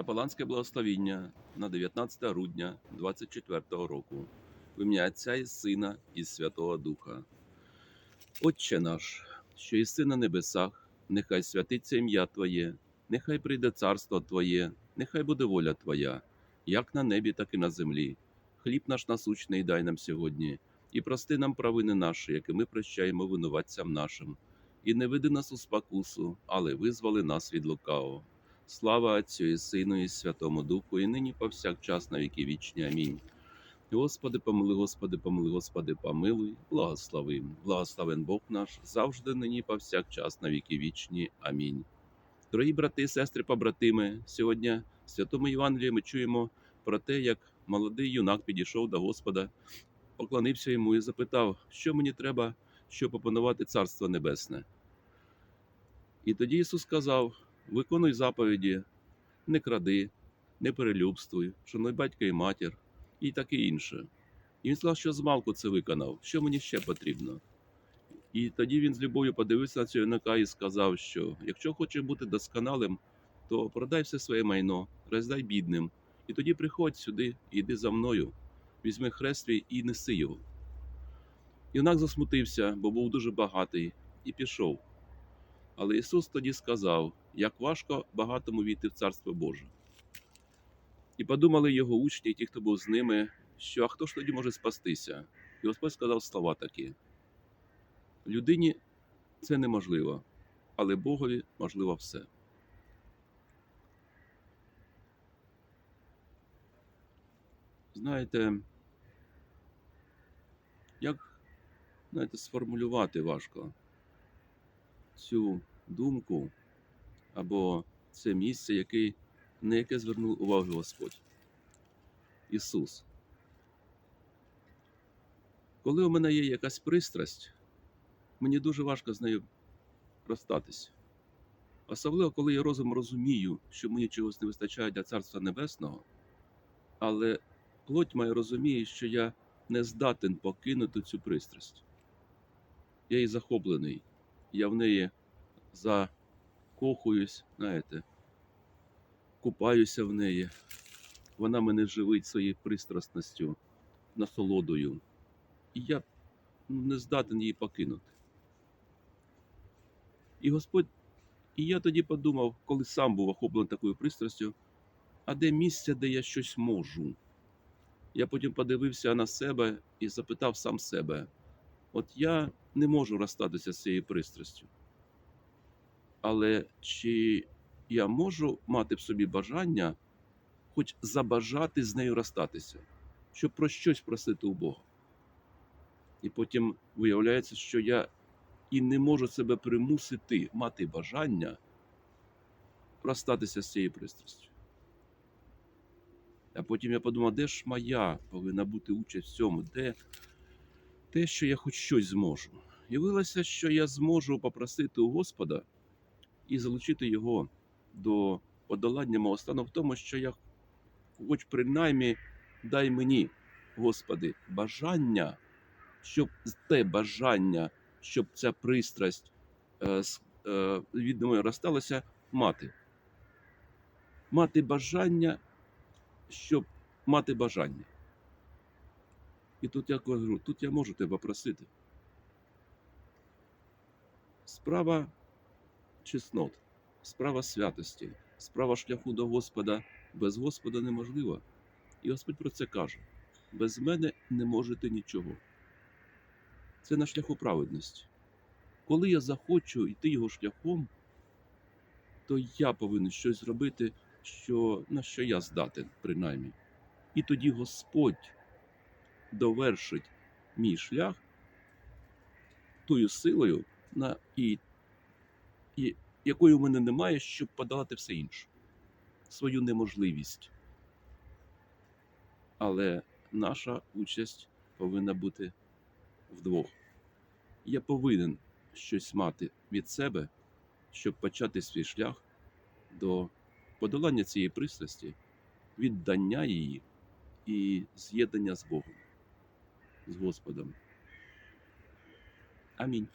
Капеланське благословіння на 19 грудня 24 року. В Отця і Сина і Святого Духа. Отче наш, що єси на небесах, нехай святиться ім'я Твоє, нехай прийде царство Твоє, нехай буде воля Твоя, як на небі, так і на землі. Хліб наш насущний дай нам сьогодні, і прости нам провини наші, які ми прощаємо винуватцям нашим. І не веди нас у спокусу, але визволи нас від лукавого. Слава Отцю і Сину, і Святому Духу, і нині повсякчас на віки вічні. Амінь. Господи, помилуй, Господи, помилуй, Господи, помилуй, благослови. Благословен Бог наш, завжди нині повсякчас на віки вічні. Амінь. Дорогі брати сестри, побратими, сьогодні в Святому Євангелії ми чуємо про те, як молодий юнак підійшов до Господа, поклонився йому і запитав, що мені треба, щоб опанувати Царство Небесне. І тоді Ісус сказав: виконуй заповіді, не кради, не перелюбствуй, шануй батька і матір, і таке інше. І він сказав, що змалку це виконав, що мені ще потрібно. І тоді він з любов'ю подивився на цього юнака і сказав, що якщо хочеш бути досконалим, то продай все своє майно, роздай бідним, і тоді приходь сюди йди за мною, візьми хрест і неси його. Юнак засмутився, бо був дуже багатий, і пішов. Але Ісус тоді сказав, як важко багатому війти в Царство Боже. І подумали його учні, і ті, хто був з ними, що а хто ж тоді може спастися? І Господь сказав слова такі: людині це неможливо, але Богові можливо все. Знаєте, як знаєте, сформулювати важко цю думку або це місце, який, на яке звернув увагу Господь. Ісус. Коли у мене є якась пристрасть, мені дуже важко з нею розстатись. Особливо, коли я розум розумію, що мені чогось не вистачає для Царства Небесного, але плоть моя розуміє, що я не здатен покинути цю пристрасть. Я їй захоплений, я в неї закохуюсь, знаєте, купаюся в неї. Вона мене живить своєю пристрасностю, насолодою. І я не здатен її покинути. І Господь, і я тоді подумав, коли сам був охоплений такою пристрастю, а де місце, де я щось можу? Я потім подивився на себе і запитав сам себе: от я не можу розстатися з цією пристрастю. Але чи я можу мати в собі бажання, хоч забажати з нею розстатися, щоб про щось просити у Бога? І потім виявляється, що я і не можу себе примусити мати бажання розстатися з цією пристрастю. А потім я подумав, де ж моя повинна бути участь в цьому, де те, що я хоч щось зможу. І виявилося, що я зможу попросити у Господа і залучити його до подолання мого стану в тому, що я, хоч принаймні, дай мені, Господи, бажання, щоб те бажання, щоб ця пристрасть е, е, від мною розсталася, мати. Мати бажання, щоб мати бажання. І тут я кажу, тут я можу тебе просити. Справа чеснот, справа святості, справа шляху до Господа без Господа неможлива. І Господь про це каже: без мене не можете нічого. Це на шляху праведності. Коли я захочу йти його шляхом, то я повинен щось зробити, що, на що я здатен, принаймні. І тоді Господь довершить мій шлях тою силою, на, і, і, якої у мене немає, щоб подолати все інше, свою неможливість. Але наша участь повинна бути вдвох. Я повинен щось мати від себе, щоб почати свій шлях до подолання цієї пристрасті, віддання її і з'єднання з Богом, з Господом. Амінь.